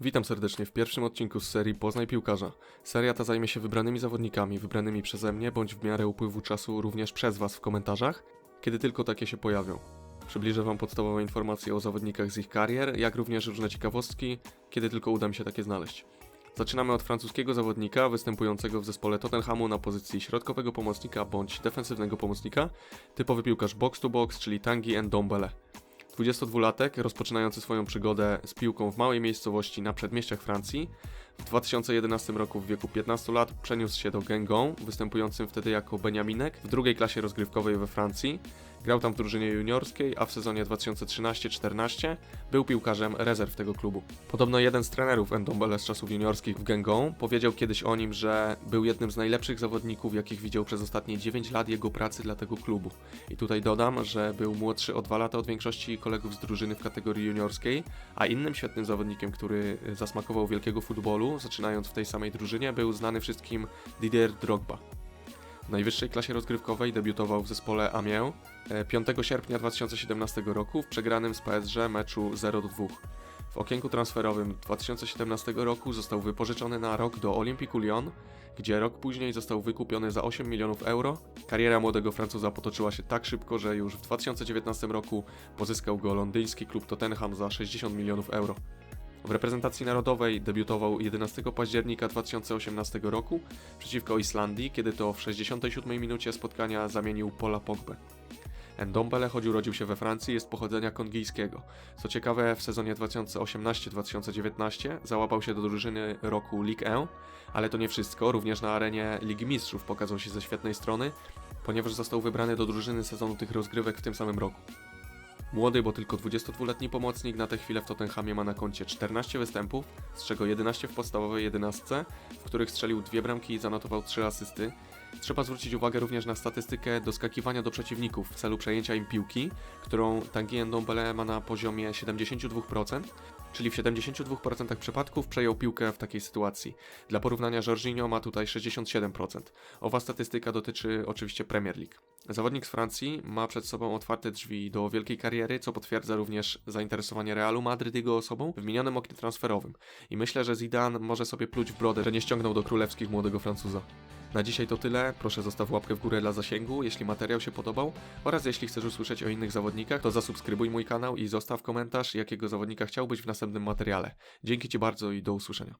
Witam serdecznie w pierwszym odcinku z serii Poznaj Piłkarza. Seria ta zajmie się wybranymi zawodnikami, wybranymi przeze mnie, bądź w miarę upływu czasu również przez Was w komentarzach, kiedy tylko takie się pojawią. Przybliżę Wam podstawowe informacje o zawodnikach z ich karier, jak również różne ciekawostki, kiedy tylko uda mi się takie znaleźć. Zaczynamy od francuskiego zawodnika występującego w zespole Tottenhamu na pozycji środkowego pomocnika bądź defensywnego pomocnika, typowy piłkarz box to box, czyli Tanguy Ndombele. 22-latek, rozpoczynający swoją przygodę z piłką w małej miejscowości na przedmieściach Francji, w 2011 roku w wieku 15 lat przeniósł się do Guingamp, występującym wtedy jako Beniaminek w drugiej klasie rozgrywkowej we Francji. Grał tam w drużynie juniorskiej, a w sezonie 2013-14 był piłkarzem rezerw tego klubu. Podobno jeden z trenerów Ndombele z czasów juniorskich w Guingamp powiedział kiedyś o nim, że był jednym z najlepszych zawodników, jakich widział przez ostatnie 9 lat jego pracy dla tego klubu. I tutaj dodam, że był młodszy o 2 lata od większości kolegów z drużyny w kategorii juniorskiej, a innym świetnym zawodnikiem, który zasmakował wielkiego futbolu, zaczynając w tej samej drużynie, był znany wszystkim Didier Drogba. W najwyższej klasie rozgrywkowej debiutował w zespole Amiens e, 5 sierpnia 2017 roku w przegranym z PSG meczu 0-2. W okienku transferowym 2017 roku został wypożyczony na rok do Olympique Lyon, gdzie rok później został wykupiony za 8 milionów euro. Kariera młodego Francuza potoczyła się tak szybko, że już w 2019 roku pozyskał go londyński klub Tottenham za 60 milionów euro. W reprezentacji narodowej debiutował 11 października 2018 roku przeciwko Islandii, kiedy to w 67 minucie spotkania zamienił Pola Pogbę. Ndombele, choć urodził się we Francji, jest pochodzenia kongijskiego. Co ciekawe, w sezonie 2018-2019 załapał się do drużyny roku Ligue 1, ale to nie wszystko, również na arenie Ligi Mistrzów pokazał się ze świetnej strony, ponieważ został wybrany do drużyny sezonu tych rozgrywek w tym samym roku. Młody, bo tylko 22-letni pomocnik na tę chwilę w Tottenhamie ma na koncie 14 występów, z czego 11 w podstawowej 11, w których strzelił dwie bramki i zanotował 3 asysty. Trzeba zwrócić uwagę również na statystykę doskakiwania do przeciwników w celu przejęcia im piłki, którą Tanguy Ndombele ma na poziomie 72%, czyli w 72% przypadków przejął piłkę w takiej sytuacji. Dla porównania Jorginho ma tutaj 67%. Owa statystyka dotyczy oczywiście Premier League. Zawodnik z Francji ma przed sobą otwarte drzwi do wielkiej kariery, co potwierdza również zainteresowanie Realu Madryt jego osobą w minionym oknie transferowym. I myślę, że Zidane może sobie pluć w brodę, że nie ściągnął do królewskich młodego Francuza. Na dzisiaj to tyle. Proszę zostaw łapkę w górę dla zasięgu, jeśli materiał się podobał oraz jeśli chcesz usłyszeć o innych zawodnikach, to zasubskrybuj mój kanał i zostaw komentarz, jakiego zawodnika chciałbyś w następnym materiale. Dzięki Ci bardzo i do usłyszenia.